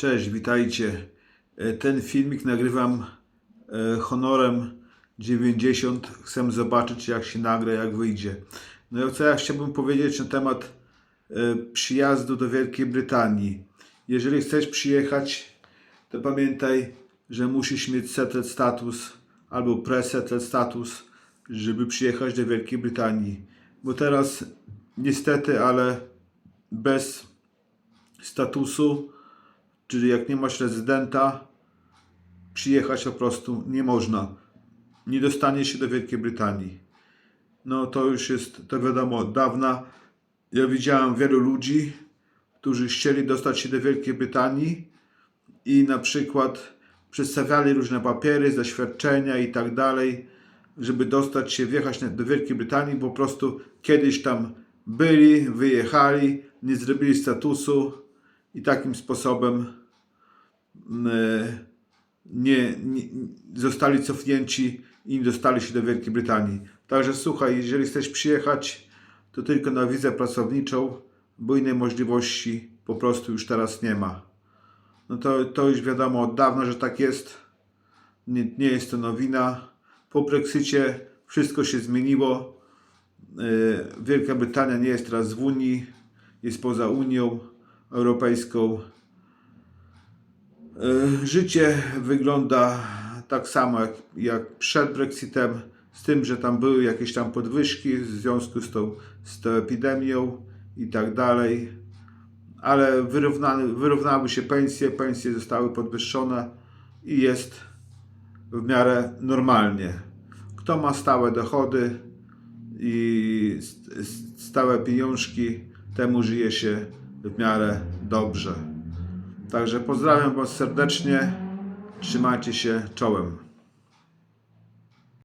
Cześć, witajcie. E, Ten filmik nagrywam e, honorem 90. Chcę zobaczyć, jak się nagra, jak wyjdzie. No i co ja chciałbym powiedzieć na temat e, przyjazdu do Wielkiej Brytanii. Jeżeli chcesz przyjechać, to pamiętaj, że musisz mieć settled status albo pre-settled status, żeby przyjechać do Wielkiej Brytanii. Bo teraz niestety, ale bez statusu czyli jak nie masz rezydenta, przyjechać po prostu nie można. Nie dostanie się do Wielkiej Brytanii. No to już jest, to wiadomo, od dawna. Ja widziałem wielu ludzi, którzy chcieli dostać się do Wielkiej Brytanii i na przykład przedstawiali różne papiery, zaświadczenia i tak dalej, żeby dostać się, wjechać do Wielkiej Brytanii, po prostu kiedyś tam byli, wyjechali, nie zrobili statusu i takim sposobem e, nie, nie, zostali cofnięci i nie dostali się do Wielkiej Brytanii. Także słuchaj, jeżeli chcesz przyjechać, to tylko na wizę pracowniczą, bo innej możliwości po prostu już teraz nie ma. No to, to już wiadomo od dawna, że tak jest. Nie, nie jest to nowina. Po Brexicie wszystko się zmieniło. E, Wielka Brytania nie jest teraz w Unii, jest poza Unią Europejską. E, Życie wygląda tak samo jak, jak przed Brexitem, z tym, że tam były jakieś tam podwyżki w związku z tą, z tą epidemią i tak dalej, ale wyrównany, wyrównały się pensje, pensje zostały podwyższone i jest w miarę normalnie. Kto ma stałe dochody i st- st- stałe pieniążki, temu żyje się w miarę dobrze. Także pozdrawiam Was serdecznie. Trzymajcie się czołem.